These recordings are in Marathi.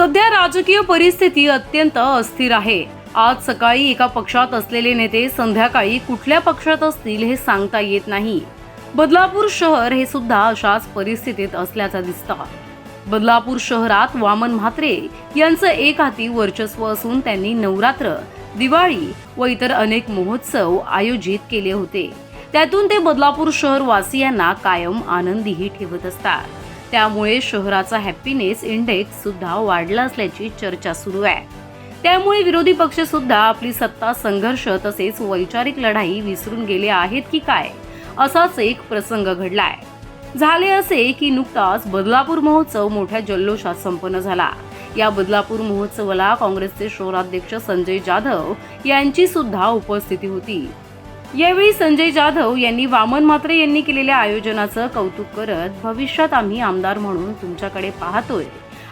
सध्या राजकीय परिस्थिती अत्यंत अस्थिर आहे. आज सकाळी एका पक्षात असलेले नेते संध्याकाळी कुठल्या पक्षात असतील हे सांगता येत नाही. बदलापूर शहर हे सुद्धा अशाच परिस्थितीत असल्याचं दिसतं. बदलापूर शहरात वामन म्हात्रे यांचं एक हाती वर्चस्व असून त्यांनी नवरात्र दिवाळी व इतर अनेक महोत्सव आयोजित केले होते. त्यातून ते बदलापूर शहर वासियांना कायम आनंदीही ठेवत असतात. त्यामुळे शहराचा हॅपीनेस इंडेक्स सुद्धा वाढला असल्याची चर्चा सुरू आहे. त्यामुळे विरोधी पक्ष सुद्धा आपली सत्ता संघर्ष तसेच वैचारिक लढाई विसरून गेले आहेत की काय? असाच एक प्रसंग घडलाय. झाले असे की नुकताच बदलापूर महोत्सव मोठ्या जल्लोषात संपन्न झाला. या बदलापूर महोत्सवाला काँग्रेसचे शहराध्यक्ष संजय जाधव यांची सुद्धा उपस्थिती होती. यावेळी संजय जाधव यांनी वामन म्हात्रे यांनी केलेल्या आयोजनाचं कौतुक करत भविष्यात आम्ही आमदार म्हणून तुमच्याकडे पाहतोय.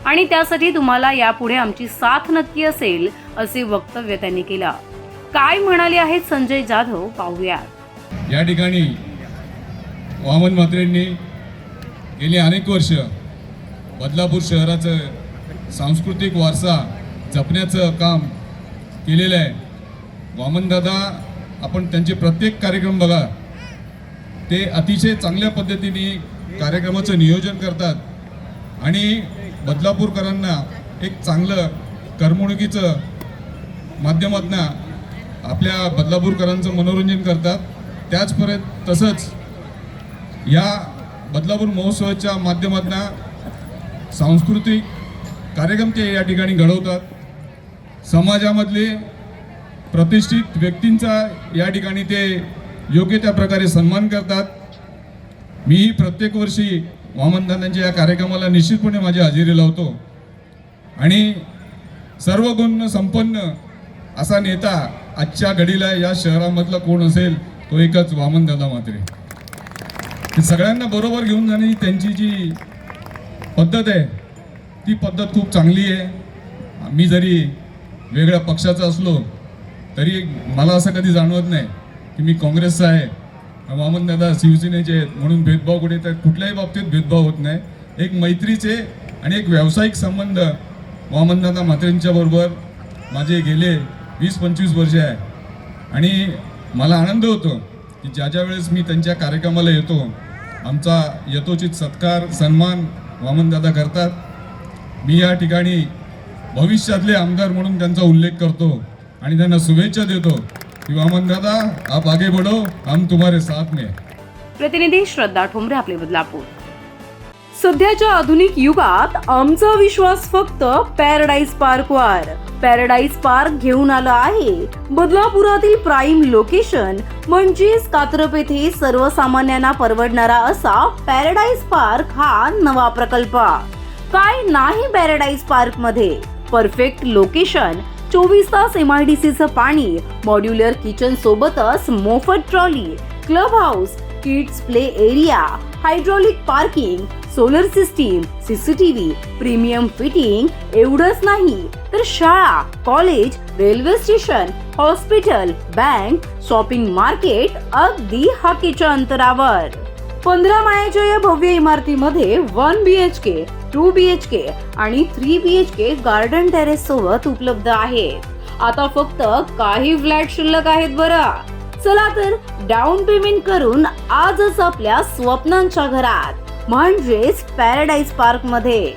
आणि त्यासाठी तुम्हाला यापुढे आमची साथ नक्की असेल असे वक्तव्य त्यांनी केलं. काय म्हणाले आहेत संजय जाधव पाहूया या ठिकाणी वामन म्हात्रेंनी गेली अनेक वर्ष बदलापूर शहराचं सांस्कृतिक वारसा जपण्याचं काम केलेलं आहे. वामनदादा आपण त्यांचे प्रत्येक कार्यक्रम बघा. ते अतिशय चांगल्या पद्धतीने कार्यक्रमाचं नियोजन करतात. आणि बदलापूरकरांना एक चांगलं करमणुकीचं माध्यमातून आपल्या बदलापूरकरांचं मनोरंजन करतात. त्याचपर्यंत तसंच या बदलापूर महोत्सवाच्या माध्यमातून सांस्कृतिक कार्यक्रम ते या ठिकाणी घडवतात. समाजामधले प्रतिष्ठित व्यक्तींचा या ठिकाणी ते योग्य त्या प्रकारे सन्मान करतात. मीही प्रत्येक वर्षी वामनदानांच्या या कार्यक्रमाला निश्चितपणे माझी हजेरी लावतो. आणि सर्व गुण संपन्न असा नेता आजच्या घडीला या शहरामधला कोण असेल तो एकच वामनदादा मात्रे. सगळ्यांना बरोबर घेऊन जाण्याची त्यांची जी पद्धत आहे ती पद्धत खूप चांगली आहे. मी जरी वेगळ्या पक्षाचा असलो तरी मला असं कधी जाणवत नाही की मी काँग्रेसचा आहे. वामनदादा शिवसेनेचे आहेत. म्हणून भेदभाव कुठे तर कुठल्याही बाबतीत भेदभाव होत नाही. एक मैत्रीचे आणि एक व्यावसायिक संबंध वामनदादा म्हात्रेंच्या बरोबर माझे गेले वीस पंचवीस वर्ष आहे. आणि मला आनंद होतो की ज्या ज्या वेळेस मी त्यांच्या कार्यक्रमाला येतो आमचा यथोचित सत्कार सन्मान वामनदादा करतात. मी या ठिकाणी भविष्यातले आमदार म्हणून त्यांचा उल्लेख करतो. आणि त्यांना शुभेच्छा देतो. की वामनदादा आप आगे बढ़ो हम तुम्हारे साथ में. प्रतिनिधी श्रद्धा ठोंबरे आपले बदलापूर. सध्याच्या आधुनिक युगात आमचा विश्वास फक्त पॅराडाईज पार्कवर पॅराडाईज पार्क घेऊन आलं आहे. बदलापुरातील प्राईम लोकेशन म्हणजेच कात्रप येथे सर्वसामान्यांना परवडणारा असा पॅराडाईज पार्क हा नवा प्रकल्प. काय नाही पॅराडाईज पार्कमध्ये. परफेक्ट लोकेशन चोवीस तास एम आय डी सीचं पाणी मॉड्युलर किचन सोबतच मोफत trolley club house kids play area hydraulic parking solar system CCTV premium fitting एवढंच नाही. तर शाळा college railway station hospital bank shopping market अगदी हाकेच्या अंतरावर. पंधरा माळ्याच्या या भव्य इमारतीमध्ये one B H K two B H K आणि three B H K garden terrace सोबत उपलब्ध आहे आता फक्त काही फ्लॅट शिल्लक आहेत बरं. चला तर डाऊन पेमेंट करून आजच आपल्या स्वप्नांच्या घरात म्हणजेच पॅराडाईज पार्कमध्ये.